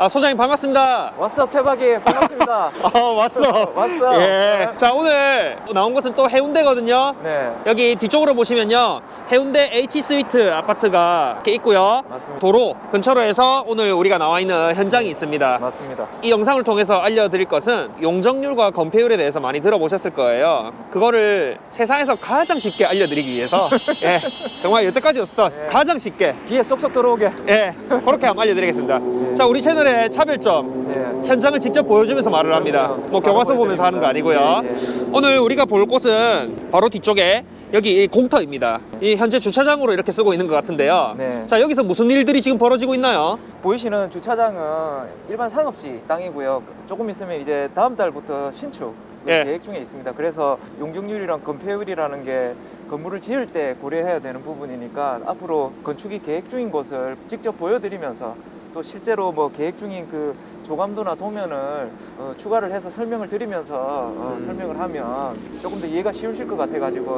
아, 소장님 반갑습니다. 왔어 태박이 반갑습니다. 아, 왔어. 왔어. 예. 자, 오늘 나온 곳은 또 해운대거든요. 네. 여기 뒤쪽으로 보시면요. 해운대 H 스위트 아파트가 이렇게 있고요. 맞습니다. 도로 근처로 해서 오늘 우리가 나와 있는 현장이 있습니다. 맞습니다. 이 영상을 통해서 알려드릴 것은 용적률과 건폐율에 대해서 많이 들어보셨을 거예요. 그거를 세상에서 가장 쉽게 알려드리기 위해서 예, 정말 여태까지 없었던 예. 가장 쉽게 귀에 쏙쏙 들어오게. 예, 그렇게 한번 알려드리겠습니다. 자, 우리 채널 의 차별점 네. 현장을 직접 보여주면서 말을 합니다. 그럼요. 뭐 교과서 보면서 하는 거 아니고요. 예, 예. 오늘 우리가 볼 곳은 바로 뒤쪽에 여기 이 공터입니다. 이 현재 주차장으로 이렇게 쓰고 있는 것 같은데요. 네. 자, 여기서 무슨 일들이 지금 벌어지고 있나요? 보이시는 주차장은 일반 상업지 땅이고요. 조금 있으면 이제 다음 달부터 신축 예. 계획 중에 있습니다. 그래서 용적률이랑 건폐율이라는 게 건물을 지을 때 고려해야 되는 부분이니까 앞으로 건축이 계획 중인 곳을 직접 보여드리면서 또 실제로 뭐 계획 중인 그 조감도나 도면을 어, 추가를 해서 설명을 드리면서 어, 음. 설명을 하면 조금 더 이해가 쉬우실 것 같아가지고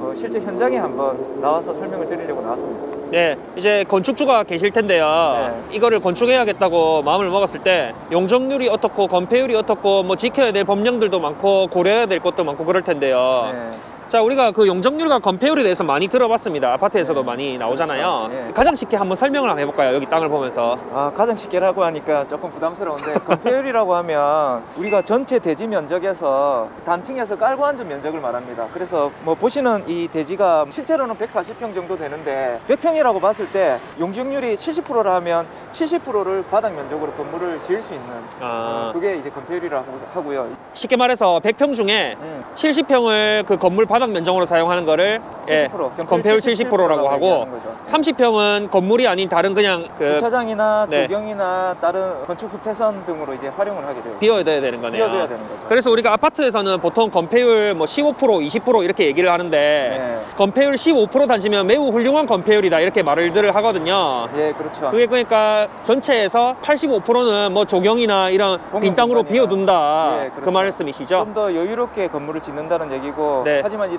어, 실제 현장에 한번 나와서 설명을 드리려고 나왔습니다. 네, 이제 건축주가 계실 텐데요. 네. 이거를 건축해야겠다고 마음을 먹었을 때 용적률이 어떻고 건폐율이 어떻고 뭐 지켜야 될 법령들도 많고 고려해야 될 것도 많고 그럴 텐데요. 네. 자, 우리가 그 용적률과 건폐율에 대해서 많이 들어봤습니다. 아파트에서도 네. 많이 나오잖아요. 그렇죠. 네. 가장 쉽게 한번 설명을 한번 해볼까요? 여기 땅을 보면서. 아, 가장 쉽게라고 하니까 조금 부담스러운데 건폐율이라고 하면 우리가 전체 대지 면적에서 단층에서 깔고 앉은 면적을 말합니다. 그래서 뭐 보시는 이 대지가 실제로는 140평 정도 되는데 100평이라고 봤을 때 용적률이 70%라 하면 70%를 바닥 면적으로 건물을 지을 수 있는 아, 어, 그게 이제 건폐율이라고 하고요. 쉽게 말해서 100평 중에 음, 70평을 그 건물 바닥 면적으로 사용하는 거를 예, 70%, 건폐율 70%라고 하고 얘기하는 거죠. 30평은 건물이 아닌 다른 그냥 그 주차장이나 네. 조경이나 다른 건축 후퇴선 등으로 이제 활용을 하게 돼요. 비워둬야 되는 거네요. 비워둬야 되는 거죠. 그래서 우리가 아파트에서는 보통 건폐율 뭐 15%, 20% 이렇게 얘기를 하는데 네. 건폐율 15% 단지면 매우 훌륭한 건폐율이다 이렇게 말을들 하거든요. 예, 그렇죠. 그게 그러니까 전체에서 85%는 뭐 조경이나 이런 빈 땅으로. 비워둔다 예, 그 그렇죠. 말씀이시죠? 좀 더 여유롭게 건물을 짓는다는 얘기고 네. 하지만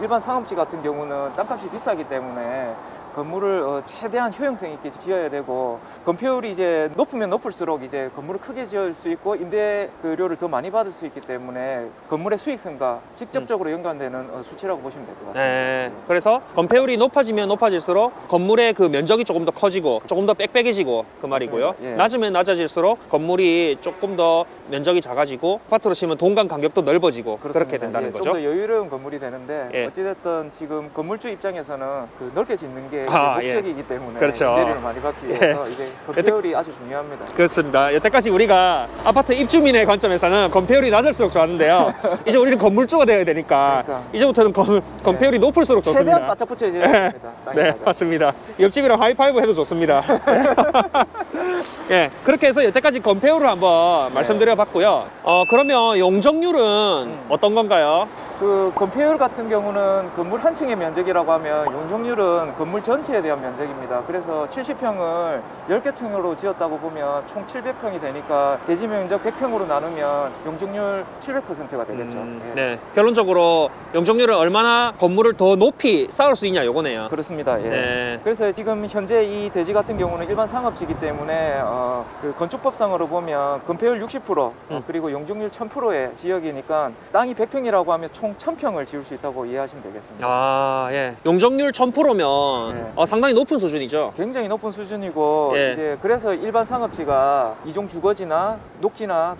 일반 상업지 같은 경우는 땅값이 비싸기 때문에 건물을 어, 최대한 효용성 있게 지어야 되고 건폐율이 이제 높으면 높을수록 이제 건물을 크게 지을 수 있고 임대료를 더 많이 받을 수 있기 때문에 건물의 수익성과 직접적으로 연관되는 어, 수치라고 보시면 될 것 같습니다. 음. 네. 그래서 건폐율이 높아지면 높아질수록 건물의 그 면적이 조금 더 커지고 조금 더 빽빽해지고 그 말이고요. 예. 낮으면 낮아질수록 건물이 조금 더 면적이 작아지고 아파트로 치면 동간 간격도 넓어지고 그렇게 그렇습니다. 된다는 예, 거죠. 좀 더 여유로운 건물이 되는데 예. 어찌됐든 지금 건물주 입장에서는 그 넓게 짓는 게 아, 이제 예. 목적이기 때문에 그렇죠. 임대료를 많이 받기 위해서 이제 건폐율이 아주 중요합니다. 그렇습니다. 여태까지 우리가 아파트 입주민의 관점에서는 건폐율이 낮을수록 좋았는데요. 이제 우리는 건물주가 되어야 되니까 그러니까. 이제부터는 건, 건폐율이 높을수록 최대한 좋습니다. 바짝 붙여줘야 네. 됩니다. 네, 땅에다가. 맞습니다. 옆집이랑 하이파이브 해도 좋습니다. 예, 그렇게 해서 여태까지 건폐율을 한번 말씀드려봤고요. 어, 그러면 용적률은 음. 어떤 건가요? 그 건폐율 같은 경우는 건물 한 층의 면적이라고 하면 용적률은 건물 전체에 대한 면적입니다. 그래서 70평을 10개 층으로 지었다고 보면 총 700평이 되니까 대지 면적 100평으로 나누면 용적률 700%가 되겠죠. 음, 예. 네, 결론적으로 용적률을 얼마나 건물을 더 높이 쌓을 수 있냐 요거네요. 그렇습니다. 예. 네. 그래서 지금 현재 이 대지 같은 경우는 일반 상업지기 때문에 어, 그 건축법상으로 보면 건폐율 60% 어, 음. 그리고 용적률 1000%의 지역이니까 땅이 100평이라고 하면 총 1000평을 지을 수 있다고 이해하시면 되겠습니다. 아, 예. 용적률 1000%면 네. 어, 상당히 높은 수준이죠. 굉장히 높은 수준이고 예. 이제 그래서 일반 상업지가 이종 주거지나 녹지나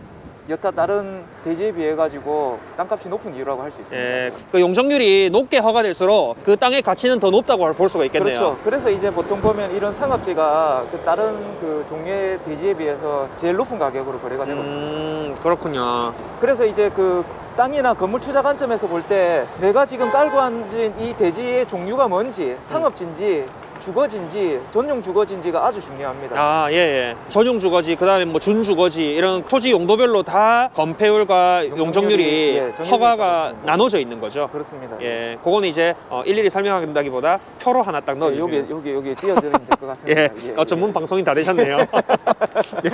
여타 다른 대지에 비해 가지고 땅값이 높은 이유라고 할 수 있습니다. 예, 그 용적률이 높게 허가될수록 그 땅의 가치는 더 높다고 볼 수가 있겠네요. 그렇죠. 그래서 이제 보통 보면 이런 상업지가 그 다른 그 종류의 대지에 비해서 제일 높은 가격으로 거래가 되고 있습니다. 음, 그렇군요. 그래서 이제 그 땅이나 건물 투자 관점에서 볼 때 내가 지금 깔고 앉은 이 대지의 종류가 뭔지 상업지인지 주거지인지 전용 주거지인지가 아주 중요합니다. 아, 예, 예. 전용 주거지, 그 다음에 뭐 준주거지, 이런 토지 용도별로 다 건폐율과 용적률이, 용적률이 예, 정해져 허가가 있습니다. 나눠져 있는 거죠. 그렇습니다. 예, 그거는 이제 어, 일일이 설명한다기보다 표로 하나 딱 네, 넣어주시면 여기 여기 여기 띄어드리면 될 것 같습니다. 예, 어, 전문 방송인 다 되셨네요. 예.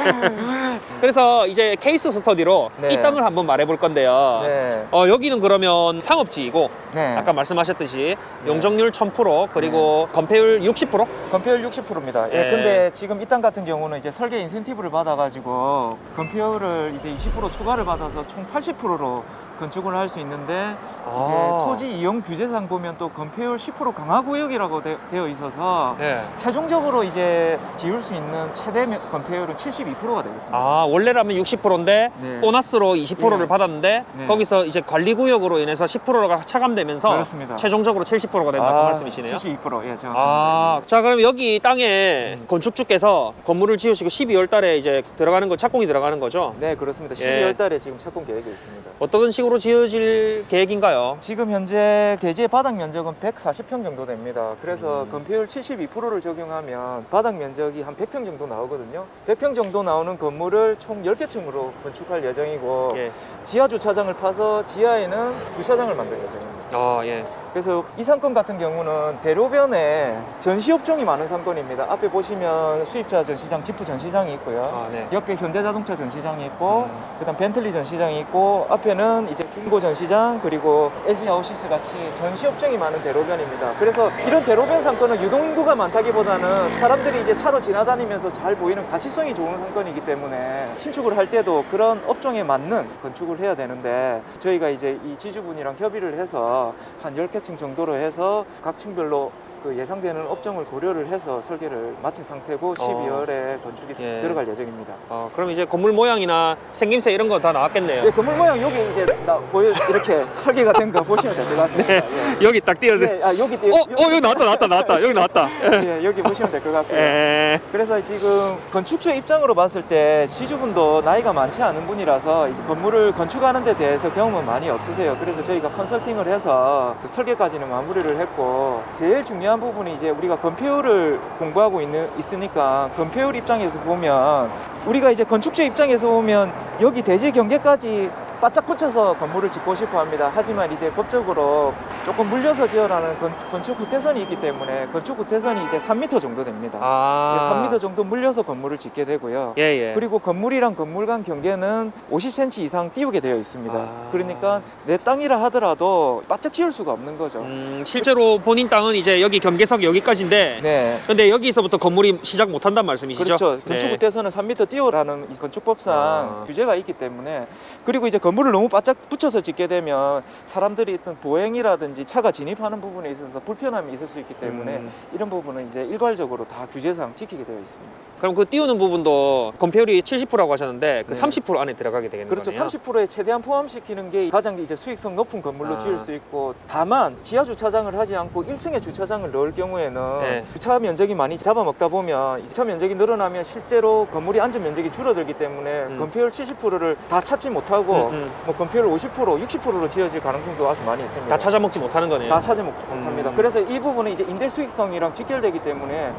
그래서 이제 케이스 스터디로 네. 이 땅을 한번 말해볼 건데요. 네. 어, 여기는 그러면 상업지이고 네. 아까 말씀하셨듯이 용적률 1000% 그리고 건폐율 60%? 건폐율 60%입니다. 예. 예. 근데 지금 이 땅 같은 경우는 이제 설계 인센티브를 받아가지고 건폐율을 이제 20% 추가를 받아서 총 80%로 건축을 할 수 있는데 아. 이제 토지 이용 규제상 보면 또 건폐율 10% 강화 구역이라고 되, 어 있어서 예. 최종적으로 이제 지을 수 있는 최대 면- 건폐율은 72%가 되겠습니다. 아 원래라면 60%인데 네. 보너스로 20%를 예. 받았는데 네. 거기서 이제 관리 구역으로 인해서 10%가 차감되면서 그렇습니다. 최종적으로 70%가 된다 그 아, 말씀이시네요. 72% 예, 제가 아, 자 그럼 여기 땅에 음. 건축주께서 건물을 지으시고 12월 달에 이제 들어가는 거 착공이 들어가는 거죠? 네 그렇습니다. 예. 12월 달에 지금 착공 계획이 있습니다. 어떤 식으로 지어질 계획인가요? 지금 현재 대지의 바닥 면적은 140평 정도 됩니다. 그래서 음. 건폐율 72%를 적용하면 바닥 면적이 한 100평 정도 나오거든요. 100평 정도 나오는 건물을 총 10개 층으로 건축할 예정이고 예. 지하 주차장을 파서 지하에는 주차장을 만들 예정입니다. 아 예. 그래서 이 상권 같은 경우는 대로변에 전시업종이 많은 상권입니다. 앞에 보시면 수입자 전시장, 지프 전시장이 있고요. 아 네. 옆에 현대자동차 전시장이 있고 음. 그다음 벤틀리 전시장이 있고 앞에는 이제 중고 전시장 그리고 LG 아웃시스 같이 전시 업종이 많은 대로변입니다. 그래서 이런 대로변 상권은 유동인구가 많다기보다는 사람들이 이제 차로 지나다니면서 잘 보이는 가치성이 좋은 상권이기 때문에 신축을 할 때도 그런 업종에 맞는 건축을 해야 되는데 저희가 이제 이 지주분이랑 협의를 해서 한 10개 층 정도로 해서 각 층별로 그 예상되는 업종을 고려를 해서 설계를 마친 상태고 12월에 건축이 예. 들어갈 예정입니다. 어, 그럼 이제 건물 모양이나 생김새 이런 거 다 나왔겠네요. 예, 건물 모양 여기 이제 나 보여 이렇게 설계가 된 거 보시면 될 것 같습니다. 예. 여기 딱 띄어져. 예, 아 여기 띄- 어, 어 여기 나왔다 나왔다 나왔다 여기 나왔다. 예, 여기 보시면 될 것 같고요. 에. 그래서 지금 건축주 입장으로 봤을 때 지주분도 나이가 많지 않은 분이라서 이제 건물을 건축하는 데 대해서 경험은 많이 없으세요. 그래서 저희가 컨설팅을 해서 그 설계까지는 마무리를 했고 제일 중요한 부분이 이제 우리가 건폐율을 공부하고 있는 있으니까 건폐율 입장에서 보면 우리가 이제 건축주 입장에서 보면 여기 대지 경계까지 바짝 붙여서 건물을 짓고 싶어 합니다. 하지만 이제 법적으로 조금 물려서 지어라는 건, 건축 구태선이 있기 때문에 건축 구태선이 이제 3m 정도 됩니다. 아. 3m 정도 물려서 건물을 짓게 되고요. 예 예. 그리고 건물이랑 건물 간 경계는 50cm 이상 띄우게 되어 있습니다. 아. 그러니까 내 땅이라 하더라도 바짝 지을 수가 없는 거죠. 음, 실제로 본인 땅은 이제 여기 경계석 여기까지인데. 네. 근데 여기서부터 건물이 시작 못 한단 말씀이시죠? 그렇죠. 네. 건축 구태선은 3m 띄우라는 이 건축법상 아. 규제가 있기 때문에 그리고 이제 건 물을 너무 바짝 붙여서 짓게 되면 사람들이 어떤 보행이라든지 차가 진입하는 부분에 있어서 불편함이 있을 수 있기 때문에 음. 이런 부분은 이제 일괄적으로 다 규제상 지키게 되어 있습니다. 그럼 그 띄우는 부분도 건폐율이 70%라고 하셨는데 그 네. 30% 안에 들어가게 되겠는 그렇죠. 거네요. 30%에 최대한 포함시키는 게 가장 이제 수익성 높은 건물로 아. 지을 수 있고 다만 지하 주차장을 하지 않고 1층에 주차장을 넣을 경우에는 네. 주차 면적이 많이 잡아먹다 보면 이 주차 면적이 늘어나면 실제로 건물이 앉은 면적이 줄어들기 때문에 음. 건폐율 70%를 다 찾지 못하고 음, 음. 뭐 건폐율 50% 60%로 지어질 가능성도 아주 많이 있습니다. 다 찾아먹지 못하는 거네요. 다 찾지 못- 못합니다. 음. 그래서 이 부분은 이제 임대 수익성이랑 직결되기 때문에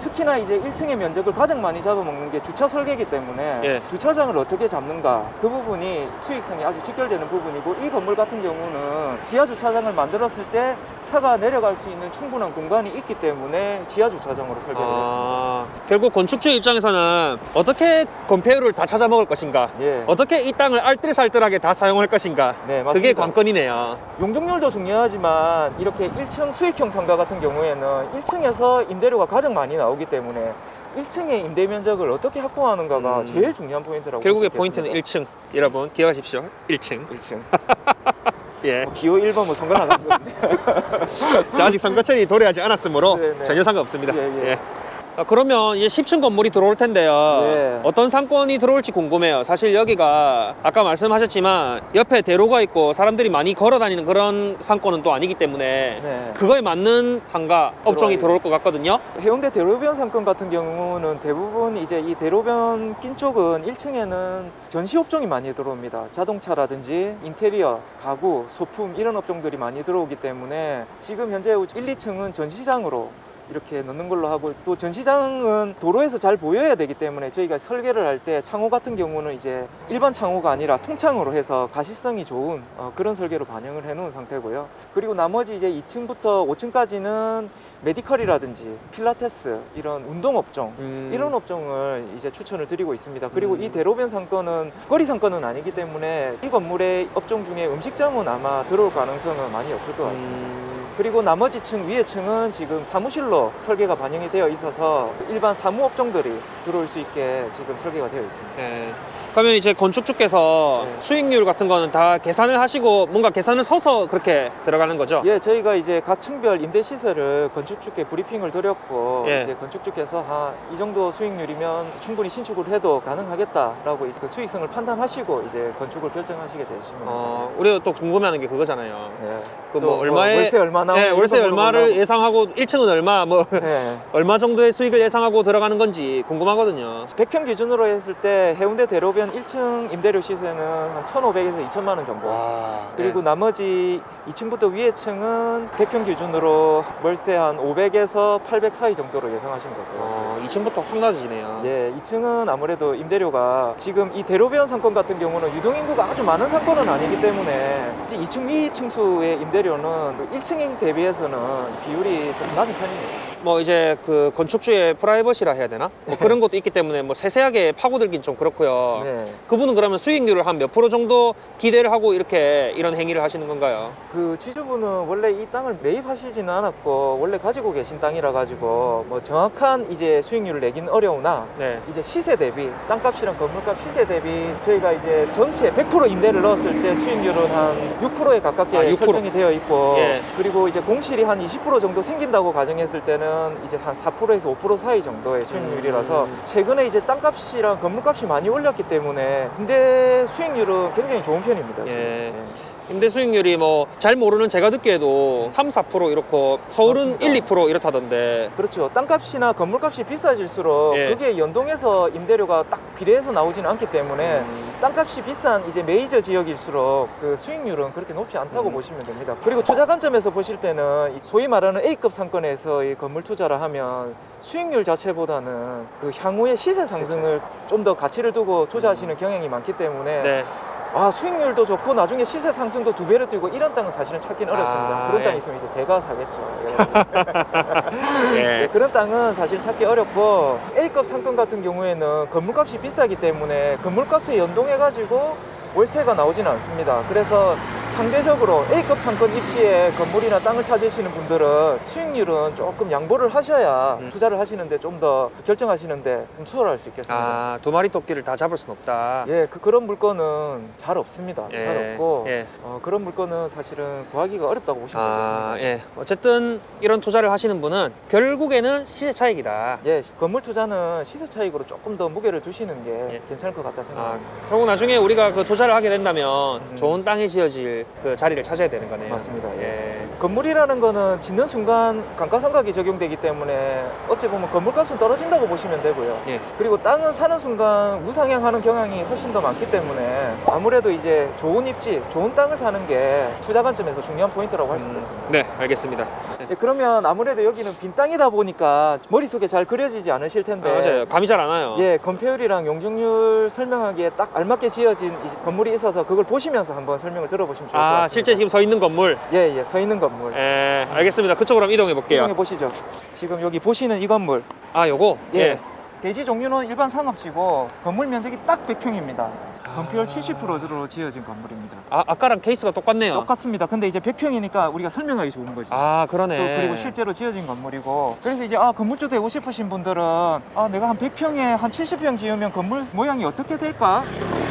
특히나 이제 1층의 면적을 가장 많이 잡아먹는 게 주차 설계이기 때문에 예. 주차장을 어떻게 잡는가 그 부분이 수익성이 아주 직결되는 부분이고 이 건물 같은 경우는 지하 주차장을 만들었을 때 차가 내려갈 수 있는 충분한 공간이 있기 때문에 지하 주차장으로 설계를 했습니다. 아, 결국 건축주 입장에서는 어떻게 건폐율을 다 찾아먹을 것인가? 예. 어떻게 이 땅을 알뜰살뜰하게 다 사용할 것인가? 네, 맞습니다. 그게 관건이네요. 용적률도 중요하지만 이렇게 1층 수익형 상가 같은 경우에는 1층에서 임대료가 가장 많이 나오기 때문에 1층의 임대 면적을 어떻게 확보하는가가 음. 제일 중요한 포인트라고 볼수 있겠습니다. 포인트는 1층. 여러분 기억하십시오. 1층. 1층. 예. 뭐 기호 1번 뭐 상관없는데. 자, 아직 선거철이 도래하지 않았으므로 네, 네. 전혀 상관없습니다. 예, 예. 아, 그러면 이제 10층 건물이 들어올 텐데요. 예. 어떤 상권이 들어올지 궁금해요. 사실 여기가 아까 말씀하셨지만 옆에 대로가 있고 사람들이 많이 걸어 다니는 그런 상권은 또 아니기 때문에 네. 그거에 맞는 상가 업종이. 들어올 것 같거든요. 해운대 대로변 상권 같은 경우는 대부분 이제 이 대로변 낀 쪽은 1층에는 전시 업종이 많이 들어옵니다. 자동차라든지 인테리어, 가구, 소품 이런 업종들이 많이 들어오기 때문에 지금 현재 1, 2층은 전시장으로 이렇게 넣는 걸로 하고 또 전시장은 도로에서 잘 보여야 되기 때문에 저희가 설계를 할 때 창호 같은 경우는 이제 일반 창호가 아니라 통창으로 해서 가시성이 좋은 어, 그런 설계로 반영을 해 놓은 상태고요. 그리고 나머지 이제 2층부터 5층까지는 메디컬이라든지 필라테스 이런 운동 업종 음. 이런 업종을 이제 추천을 드리고 있습니다. 그리고 음. 이 대로변 상권은 거리 상권은 아니기 때문에 이 건물의 업종 중에 음식점은 아마 들어올 가능성은 많이 없을 것 같습니다. 음, 그리고 나머지 층 위에 층은 지금 사무실로 설계가 반영이 되어 있어서 일반 사무 업종들이 들어올 수 있게 지금 설계가 되어 있습니다. 네. 그러면 이제 건축주께서 네. 수익률 같은 거는 다 계산을 하시고 뭔가 계산을 서서 그렇게 들어가는 거죠? 예, 저희가 이제 각 층별 임대 시설을 건축주께 브리핑을 드렸고 예. 이제 건축주께서 아, 이 정도 수익률이면 충분히 신축을 해도 가능하겠다라고 이제 그 수익성을 판단하시고 이제 건축을 결정하시게 되시면 어, 우리가 또 궁금해하는 게 그거잖아요. 예. 그또뭐 얼마에 월세 얼마 나오냐 네, 이런 월세 거 얼마를. 예상하고 1층은 얼마 뭐 예. 얼마 정도의 수익을 예상하고 들어가는 건지 궁금하거든요. 100평 기준으로 했을 때 해운대 대로변 1층 임대료 시세는 한 1,500에서 2천만 원 정도. 와. 그리고 나머지 2층부터 위에 층은 100평 기준으로 월세 한 500에서 800 사이 정도로 예상하시면 될 것 같아요. 어, 2층부터 확 낮아지네요. 예, 2층은 아무래도 임대료가 지금 이 대로변 상권 같은 경우는 유동인구가 아주 많은 상권은 아니기 때문에 2층 위 층수의 임대료는 1층 대비해서는 비율이 좀 낮은 편입니다. 뭐 이제 그 건축주의 프라이버시라 해야 되나? 뭐 그런 것도 있기 때문에 뭐 세세하게 파고들긴 좀 그렇고요. 네. 그분은 그러면 수익률을 한 몇 프로 정도 기대를 하고 이렇게 이런 행위를 하시는 건가요? 그 지주분은 원래 이 땅을 매입하시지는 않았고 원래 가지고 계신 땅이라 가지고 뭐 정확한 이제 수익률을 내긴 어려우나 네. 이제 시세 대비 땅값이랑 건물값 시세 대비 저희가 이제 전체 100% 임대를 넣었을 때 수익률은 한 6%에 가깝게 아, 6%. 설정이 되어 있고 예. 그리고 이제 공실이 한 20% 정도 생긴다고 가정했을 때는 이제 한 4%에서 5% 사이 정도의 수익률이라서 음. 최근에 이제 땅값이랑 건물값이 많이 올랐기 때문에 임대 수익률은 굉장히 좋은 편입니다. 지금. 예. 임대 수익률이 뭐 잘 모르는 제가 듣기에도 3, 4% 이렇고 서울은 맞습니다. 1, 2% 이렇다던데 그렇죠. 땅값이나 건물값이 비싸질수록 예. 그게 연동해서 임대료가 딱 비례해서 나오지는 않기 때문에 음. 땅값이 비싼 이제 메이저 지역일수록 그 수익률은 그렇게 높지 않다고 음. 보시면 됩니다. 그리고 투자 관점에서 보실 때는 이 소위 말하는 A급 상권에서의 건물 투자를 하면 수익률 자체보다는 그 향후의 시세 상승을 좀 더 가치를 두고 투자하시는 경향이 많기 때문에 네. 아 수익률도 좋고 나중에 시세 상승도 두 배로 뛰고 이런 땅은 사실은 찾기는 어렵습니다. 아, 그런 땅 예. 있으면 이제 제가 사겠죠. 네, 예. 그런 땅은 사실 찾기 어렵고 A급 상권 같은 경우에는 건물값이 비싸기 때문에 건물값에 연동해 가지고 월세가 나오지는 않습니다. 그래서 상대적으로 A급 상권 입지에 건물이나 땅을 찾으시는 분들은 수익률은 조금 양보를 하셔야 음. 투자를 하시는데 좀 더 결정하시는데 좀 수월할 수 있겠습니다. 아, 두 마리 토끼를 다 잡을 순 없다. 예, 그, 그런 물건은 잘 없습니다. 예, 잘 없고 예. 어, 그런 물건은 사실은 구하기가 어렵다고 보시면 아, 되겠습니다. 예. 어쨌든 이런 투자를 하시는 분은 결국에는 시세 차익이다. 예, 건물 투자는 시세 차익으로 조금 더 무게를 두시는 게 예. 괜찮을 것 같다 아, 생각합니다. 그리고 나중에 우리가 그 투자를 하게 된다면 음. 좋은 땅에 지어질 그 자리를 찾아야 되는 거네요. 맞습니다. 예. 건물이라는 거는 짓는 순간 감가상각이 적용되기 때문에 어찌 보면 건물값은 떨어진다고 보시면 되고요. 예. 그리고 땅은 사는 순간 우상향하는 경향이 훨씬 더 많기 때문에 아무래도 이제 좋은 입지, 좋은 땅을 사는 게 투자 관점에서 중요한 포인트라고 할수 음, 있겠습니다. 네, 알겠습니다. 예, 그러면 아무래도 여기는 빈 땅이다 보니까 머릿속에 잘 그려지지 않으실 텐데 아, 맞아요. 감이 잘 안 와요. 예, 건폐율이랑 용적률 설명하기에 딱 알맞게 지어진 이 건물이 있어서 그걸 보시면서 한번 설명을 들어보시면 좋을 것 같습니다. 아, 실제 지금 서 있는 건물. 예, 예, 서 있는 건물. 예, 알겠습니다. 그쪽으로 한번 이동해 볼게요. 이동해 보시죠. 지금 여기 보시는 이 건물. 아, 요거. 예. 대지 종류는 일반 상업지고 건물 면적이 딱 100평입니다. 건폐율 70%로 지어진 건물입니다. 아, 아까랑 케이스가 똑같네요. 똑같습니다. 근데 이제 100평이니까 우리가 설명하기 좋은 거지. 아, 또 그러네. 그리고 실제로 지어진 건물이고 그래서 이제 아 건물주 되고 싶으신 분들은 아 내가 한 100평에 한 70평 지으면 건물 모양이 어떻게 될까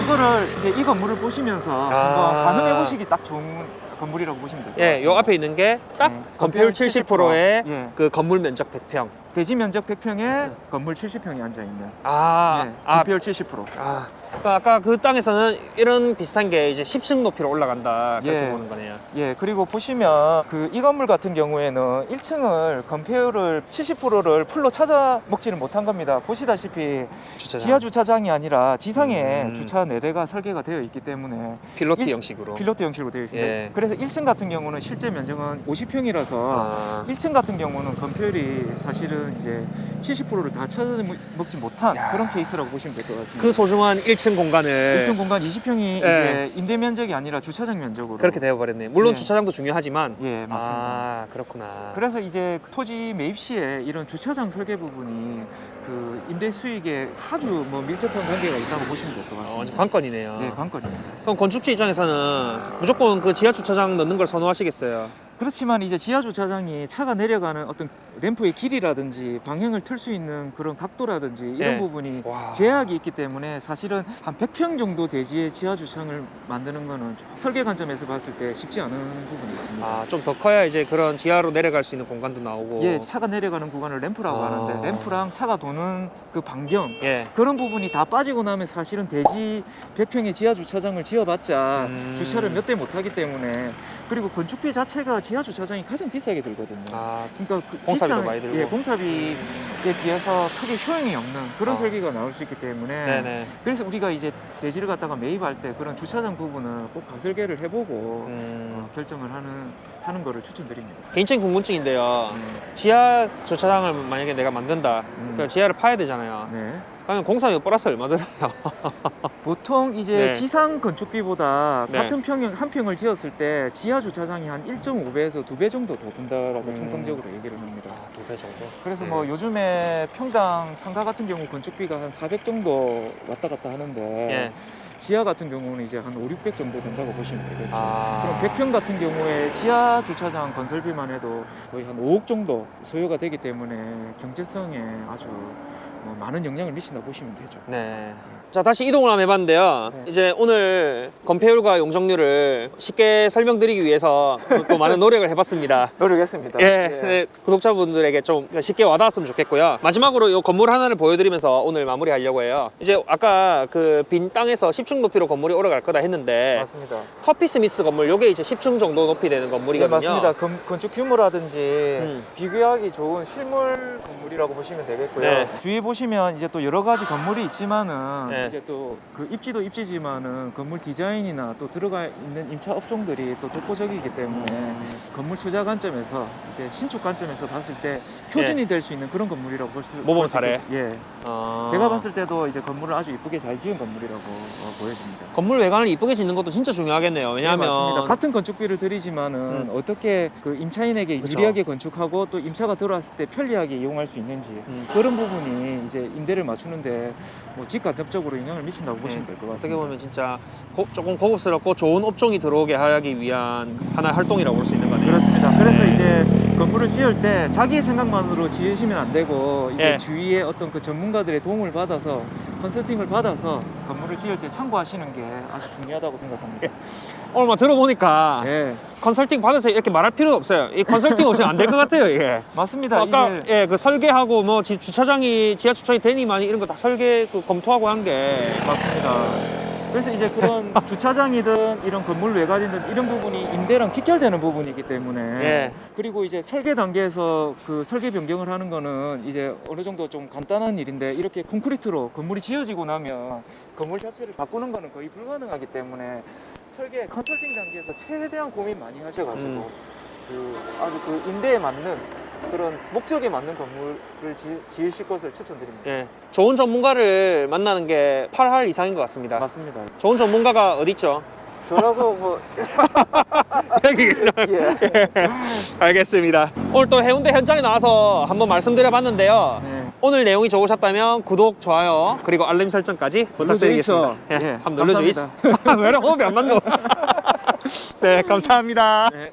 이거를 이제 이 건물을 보시면서 한번 가늠해 보시기 딱 좋은 건물이라고 보시면 될것 예. 요 앞에 있는 게 딱 네, 건폐율 건폐율 70%의 70%. 예. 그 건물 면적 100평. 대지 면적 100평에 건물 70평이 앉아 있는 아, 네, 아, 건폐율 70%. 아. 그러니까 아까 그 땅에서는 이런 비슷한 게 이제 10층 높이로 올라간다. 그렇게 예. 보는 거네요. 예, 그리고 보시면 그 이 건물 같은 경우에는 1층을 건폐율을 70%를 풀로 찾아 먹지는 못한 겁니다. 보시다시피 주차장. 지하 주차장이 아니라 지상에 음. 주차 4대가 설계가 되어 있기 때문에 필로티 일- 형식으로. 필로트 형식으로 되어 있습니다. 예. 그래서 1층 같은 경우는 실제 면적은 50평이라서 아. 1층 같은 경우는 건폐율이 사실은 이제 70%를 다 찾아 먹지 못한 야. 그런 케이스라고 보시면 될 것 같습니다. 그 소중한 1층 공간을 1층 공간 20평이 예. 이제 임대 면적이 아니라 주차장 면적으로 그렇게 되어버렸네. 물론 예. 주차장도 중요하지만. 예, 맞습니다. 아, 그렇구나. 그래서 이제 토지 매입 시에 이런 주차장 설계 부분이 그 임대 수익에 아주 뭐 밀접한 관계가 있다고 보시면 될것 어, 같습니다. 완전 관건이네요. 네, 관건입니다. 그럼 건축주 입장에서는 무조건 그 지하 주차장 넣는 걸 선호하시겠어요? 그렇지만 이제 지하 주차장이 차가 내려가는 어떤 램프의 길이라든지 방향을 틀 수 있는 그런 각도라든지 이런 네. 부분이 와. 제약이 있기 때문에 사실은 한 100평 정도 대지의 지하 주차장을 만드는 거는 설계 관점에서 봤을 때 쉽지 않은 부분이 있습니다. 아, 좀 더 커야 이제 그런 지하로 내려갈 수 있는 공간도 나오고. 예, 차가 내려가는 구간을 램프라고 아. 하는데 램프랑 차가 도는 그 반경 예. 그런 부분이 다 빠지고 나면 사실은 대지 100평의 지하 주차장을 지어봤자 음. 주차를 몇 대 못하기 때문에 그리고 건축비 자체가 지하 주차장이 가장 비싸게 들거든요. 아, 그러니까 그 공사비도 비싼- 많이 들고. 예, 공사비에 비해서 크게 효용이 없는 그런 아. 설계가 나올 수 있기 때문에 네네. 그래서 우리가 이제 대지를 갖다가 매입할 때 그런 주차장 부분을 꼭 가설계를 해보고 음, 어, 결정을 하는 하는 거를 추천드립니다. 개인적인 궁금증인데요. 음, 지하 주차장을 만약에 내가 만든다. 음. 그 지하를 파야 되잖아요. 네. 그러면 공사비 플러스 얼마 들어요? 보통 이제 네. 지상 건축비보다 네. 같은 평형 한 평을 지었을 때 지하 주차장이 한 1.5배에서 2배 정도 더 든다라고 음. 통상적으로 얘기를 합니다. 두배 정도. 그래서 네. 뭐 요즘에 평당 상가 같은 경우 건축비가 한 400 정도 왔다 갔다 하는데 예. 지하 같은 경우는 이제 한 5, 600 정도 된다고 보시면 되겠죠. 아. 그럼 100평 같은 경우에 지하 주차장 건설비만 해도 거의 한 5억 정도 소요가 되기 때문에 경제성에 아주 뭐 많은 영향을 미친다고 보시면 되죠. 네. 자 다시 이동을 한번 해봤는데요. 네. 이제 오늘 건폐율과 용적률을 쉽게 설명드리기 위해서 또 많은 노력을 해봤습니다. 노력했습니다. 예, 네, 구독자분들에게 좀 쉽게 와닿았으면 좋겠고요. 마지막으로 이 건물 하나를 보여드리면서 오늘 마무리하려고 해요. 이제 아까 그 빈 땅에서 10층 높이로 건물이 올라갈 거다 했는데 맞습니다. 커피 스미스 건물 요게 이제 10층 정도 높이 되는 네, 건물이거든요. 맞습니다. 건, 건축 규모라든지 음. 비교하기 좋은 실물 건물이라고 보시면 되겠고요. 네. 주위에 보시면 이제 또 여러 가지 건물이 있지만은 네. 이제 또 그 입지도 입지지만은 건물 디자인이나 또 들어가 있는 임차 업종들이 또 독보적이기 때문에 음. 건물 투자 관점에서 이제 신축 관점에서 봤을 때 표준이 될 수 있는 그런 건물이라고 볼수 네. 모범 사례. 예. 어. 제가 봤을 때도 이제 건물을 아주 이쁘게 잘 지은 건물이라고 어, 보여집니다. 건물 외관을 이쁘게 짓는 것도 진짜 중요하겠네요. 네, 맞습니다. 왜냐하면 같은 건축비를 들이지만은 음. 어떻게 그 임차인에게 그쵸. 유리하게 건축하고 또 임차가 들어왔을 때 편리하게 이용할 수 있는지 음. 그런 부분이 이제 임대를 맞추는데 뭐 직간접적으로 영향을 미친다고 보시면 될 것 어떻게 같습니다. 보면 진짜 고- 조금 고급스럽고 좋은 업종이 들어오게 하기 위한 하나의 활동이라고 볼 수 있는 거네요. 그렇습니다. 네. 건물을 지을 때 자기 생각만으로 지으시면 안 되고 이제 예. 주위에 어떤 그 전문가들의 도움을 받아서 컨설팅을 받아서 건물을 지을 때 참고하시는 게 아주 중요하다고 생각합니다. 오늘 막 들어보니까 예, 컨설팅 받아서 이렇게 말할 필요가 없어요. 이 컨설팅 없이 안 될 것 같아요, 이게. 맞습니다. 아까 이제 예, 그 설계하고 뭐 지- 주차장이 지하 주차장이 되니만 이런 거 다 설계 그 검토하고 한 게 맞습니다. 그래서 이제 그런 주차장이든 이런 건물 외관이든 이런 부분이 임대랑 직결되는 부분이기 때문에 예. 그리고 이제 설계 단계에서 그 설계 변경을 하는 거는 이제 어느 정도 좀 간단한 일인데 이렇게 콘크리트로 건물이 지어지고 나면 건물 자체를 바꾸는 거는 거의 불가능하기 때문에 설계 컨설팅 단계에서 최대한 고민 많이 하셔가지고 음. 그 아주 그 임대에 맞는 그런 목적에 맞는 건물을 지, 지으실 것을 추천드립니다. 예. 좋은 전문가를 만나는 게 8할 이상인 것 같습니다. 맞습니다. 좋은 전문가가 어디 있죠? 저라고 뭐 여기 예. 알겠습니다. 오늘 또 해운대 현장에 나와서 한번 말씀드려봤는데요. 네. 오늘 내용이 좋으셨다면 구독, 좋아요, 그리고 알림 설정까지 부탁드리겠습니다. 예, 예, 한번 눌러주시죠. 왜 이렇게 호흡이 안 맞노? 네, 감사합니다. 네.